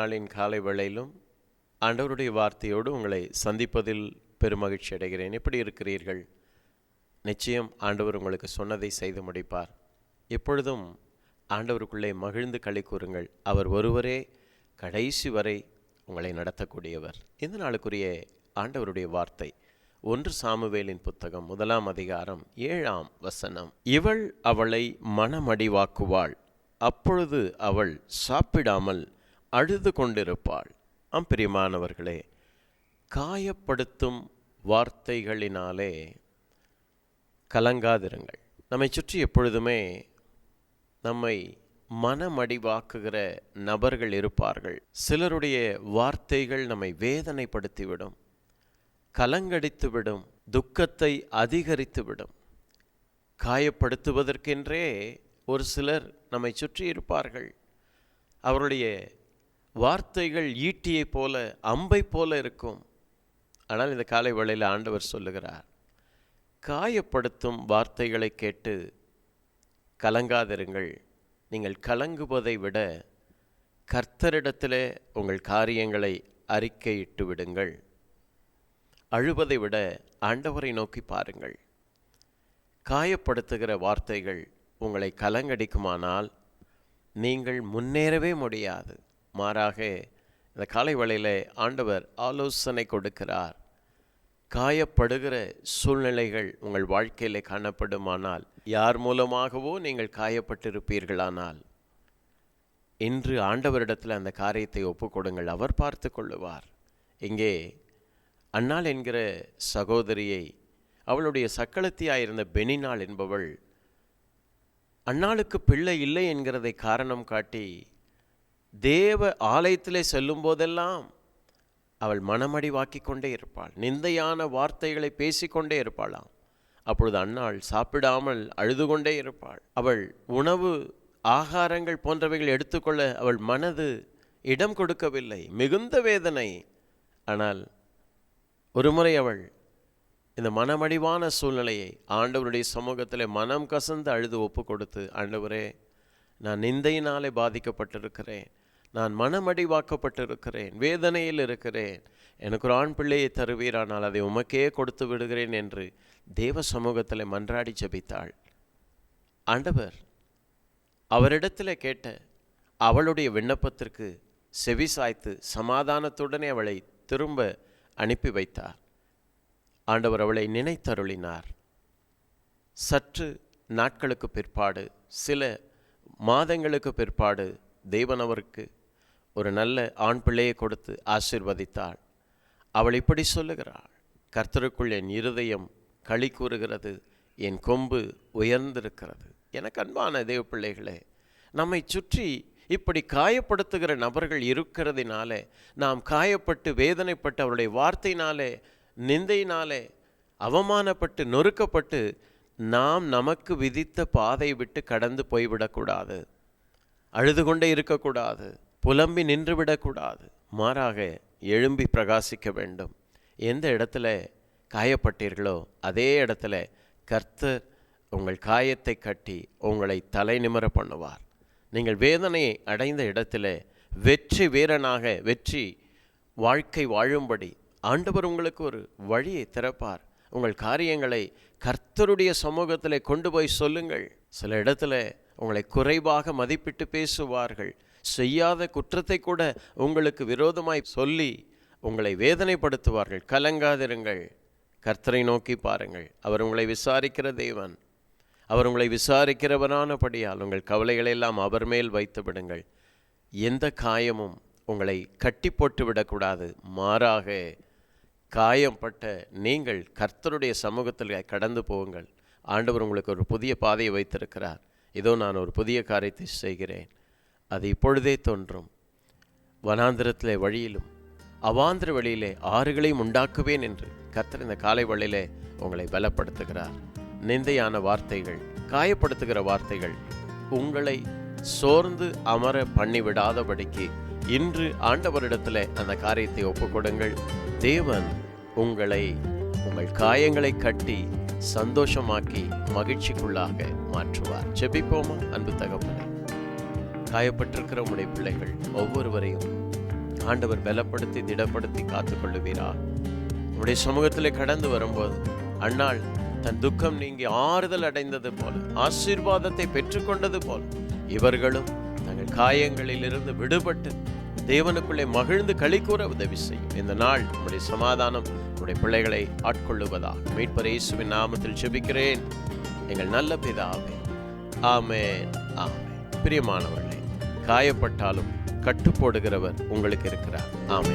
நாளின் காலை வேளையிலும் ஆண்டவருடைய வார்த்தையோடு உங்களை சந்திப்பதில் பெருமகிழ்ச்சி அடைகிறேன். எப்படி இருக்கிறீர்கள்? நிச்சயம் ஆண்டவர் உங்களுக்கு சொன்னதை செய்து முடிப்பார். எப்பொழுதும் ஆண்டவருக்குள்ளே மகிழ்ந்து களி கூறுங்கள். அவர் ஒருவரே கடைசி வரை உங்களை நடத்தக்கூடியவர். இந்த நாளுக்குரிய ஆண்டவருடைய வார்த்தை ஒன்று சாமுவேலின் புத்தகம் முதலாம் அதிகாரம் ஏழாம் வசனம். இவள் அவளை மனமடிவாக்குவாள். அப்பொழுது அவள் சாப்பிடாமல் அழுது கொண்டிருப்பாள். ஆம் பிரியமானவர்களே காயப்படுத்தும் வார்த்தைகளினாலே கலங்காதிருங்கள். நம்மை சுற்றி எப்பொழுதுமே நம்மை மனமடிவாக்குகிற நபர்கள் இருப்பார்கள். சிலருடைய வார்த்தைகள் நம்மை வேதனைப்படுத்திவிடும் கலங்கடித்துவிடும் துக்கத்தை அதிகரித்துவிடும். காயப்படுத்துவதற்கென்றே ஒரு சிலர் நம்மை சுற்றி இருப்பார்கள். அவருடைய வார்த்தைகள் ஈட்டியைப் போல அம்பை போல இருக்கும். ஆனால் இந்த காலை வேளையில் ஆண்டவர் சொல்லுகிறார் காயப்படுத்தும் வார்த்தைகளை கேட்டு கலங்காதிருங்கள். நீங்கள் கலங்குவதை விட கர்த்தரிடத்திலே உங்கள் காரியங்களை அறிக்கையிட்டு விடுங்கள். அழுவதை விட ஆண்டவரை நோக்கி பாருங்கள். காயப்படுத்துகிற வார்த்தைகள் உங்களை கலங்கடிக்குமானால் நீங்கள் முன்னேறவே முடியாது. மாறாக இந்த காலை வேளையில் ஆண்டவர் ஆலோசனை கொடுக்கிறார். காயப்படுகிற சூழ்நிலைகள் உங்கள் வாழ்க்கையில் காணப்படுமானால் யார் மூலமாகவோ நீங்கள் காயப்பட்டிருப்பீர்களானால் இன்று ஆண்டவரிடத்தில் அந்த காரியத்தை ஒப்புக்கொடுங்கள். அவர் பார்த்து கொள்ளுவார். இங்கே அன்னாள் என்கிற சகோதரியை அவளுடைய சக்களத்தியாயிருந்த பெனினாள் என்பவள் அன்னாளுக்கு பிள்ளை இல்லை என்கிறதை காரணம் காட்டி தேவ ஆலயத்திலே செல்லும் போதெல்லாம் அவள் மனமடிவாக்கி கொண்டே இருப்பாள். நிந்தையான வார்த்தைகளை பேசிக்கொண்டே இருப்பாளாம். அப்பொழுது அன்னாள் சாப்பிடாமல் அழுது கொண்டே இருப்பாள். அவள் உணவு ஆகாரங்கள் போன்றவைகள் எடுத்துக்கொள்ள அவள் மனது இடம் கொடுக்கவில்லை. மிகுந்த வேதனை. ஆனால் ஒருமுறை அவள் இந்த மனமடிவான சூழ்நிலையை ஆண்டவருடைய சமூகத்தில் மனம் கசந்து அழுது ஒப்பு கொடுத்து ஆண்டவரே நான் நிந்தையினாலே பாதிக்கப்பட்டிருக்கிறேன். நான் மனமடிவாக்கப்பட்டிருக்கிறேன் வேதனையில் இருக்கிறேன். எனக்கு ஒரு ஆண் பிள்ளையை தருவீரானால் அதை உமக்கே கொடுத்து விடுகிறேன் என்று தேவ சமூகத்தில் மன்றாடி ஜபித்தாள். ஆண்டவர் அவரிடத்தில் கேட்ட அவளுடைய விண்ணப்பத்திற்கு செவி சாய்த்து சமாதானத்துடனே அவளை திரும்ப அனுப்பி வைத்தார். ஆண்டவர் அவளை நினைத்தருளினார். சற்று நாட்களுக்கு பிற்பாடு சில மாதங்களுக்கு பிற்பாடு தேவன் அவருக்கு ஒரு நல்ல ஆண் பிள்ளையை கொடுத்து ஆசிர்வதித்தாள். அவள் இப்படி சொல்லுகிறாள் கர்த்தருக்குள் என் இருதயம் களி கூறுகிறது என் கொம்பு உயர்ந்திருக்கிறது. எனக்கு அன்பான தேவ பிள்ளைகளே நம்மை சுற்றி இப்படி காயப்படுத்துகிற நபர்கள் இருக்கிறதினாலே நாம் காயப்பட்டு வேதனைப்பட்டு அவருடைய வார்த்தையினாலே நிந்தையினாலே அவமானப்பட்டு நொறுக்கப்பட்டு நாம் நமக்கு விதித்த பாதை விட்டு கடந்து போய்விடக்கூடாது. அழுது கொண்டே இருக்கக்கூடாது. புலம்பி நின்றுவிடக்கூடாது. மாறாக எழும்பி பிரகாசிக்க வேண்டும். எந்த இடத்துல காயப்பட்டீர்களோ அதே இடத்துல கர்த்தர் உங்கள் காயத்தை கட்டி உங்களை தலை நிமிர பண்ணுவார். நீங்கள் வேதனையை அடைந்த இடத்துல வெற்றி வீரனாக வெற்றி வாழ்க்கை வாழும்படி ஆண்டவர் உங்களுக்கு ஒரு வழியை திறப்பார். உங்கள் காரியங்களை கர்த்தருடைய சமூகத்தில் கொண்டு போய் சொல்லுங்கள். சில இடத்துல உங்களை குறைவாக மதிப்பிட்டு பேசுவார்கள். செய்யாத குற்றத்தை கூட உங்களுக்கு விரோதமாய் சொல்லி உங்களை வேதனைப்படுத்துவார்கள். கலங்காதிருங்கள். கர்த்தரை நோக்கி பாருங்கள். அவர் உங்களை விசாரிக்கிற தேவன். அவர் உங்களை விசாரிக்கிறவரானபடியால் உங்கள் கவலைகளை எல்லாம் அவர் மேல் வைத்து விடுங்கள். எந்த காயமும் உங்களை கட்டி போட்டு விடக்கூடாது. மாறாக காயம்பட்ட நீங்கள் கர்த்தருடைய சமூகத்தில் கடந்து போவுங்கள் ஆண்டவர் உங்களுக்கு ஒரு புதிய பாதையை வைத்திருக்கிறார். இதோ நான் ஒரு புதிய காரியத்தை செய்கிறேன். அது இப்பொழுதே தோன்றும். வனாந்திரத்திலே வழியிலும் அவாந்திர வழியிலே ஆறுகளையும் உண்டாக்குவேன் என்று கத்தர் இந்த காலை வழியிலே உங்களை பலப்படுத்துகிறார். நிந்தையான வார்த்தைகள் காயப்படுத்துகிற வார்த்தைகள் உங்களை சோர்ந்து அமர பண்ணிவிடாதபடிக்கு இன்று ஆண்டவரிடத்தில் அந்த காரியத்தை ஒப்புக்கொடுங்கள். தேவன் உங்களை உங்கள் காயங்களை கட்டி சந்தோஷமாக்கி மகிழ்ச்சிக்குள்ளாக மாற்றுவார். செபிப்போமா அன்பு தகவலை காயப்பட்டிருக்கிற உடைய பிள்ளைகள் ஒவ்வொருவரையும் ஆண்டவர் பலப்படுத்தி திடப்படுத்தி காத்துக்கொள்ளுவீரா. உடைய சமூகத்திலே கடந்து வரும்போது அண்ணாள் தன் துக்கம் நீங்கி ஆறுதல் அடைந்தது போல ஆசீர்வாதத்தை பெற்றுக்கொண்டது போல இவர்களும் தங்கள் காயங்களிலிருந்து விடுபட்டு தேவனுக்குள்ளே மகிழ்ந்து களி கூற உதவி செய்யும். இந்த நாள் உடைய சமாதானம் உடைய பிள்ளைகளை ஆட்கொள்ளுவதா மீட்பர் இயேசுவின் நாமத்தில் ஜெபிக்கிறேன். எங்கள் நல்ல பிதாவே ஆமே ஆமே பிரியமானவர்களே காயப்பட்டாலும் கட்டுப்போடுகிறவர் உங்களுக்கு இருக்கிறார். ஆமே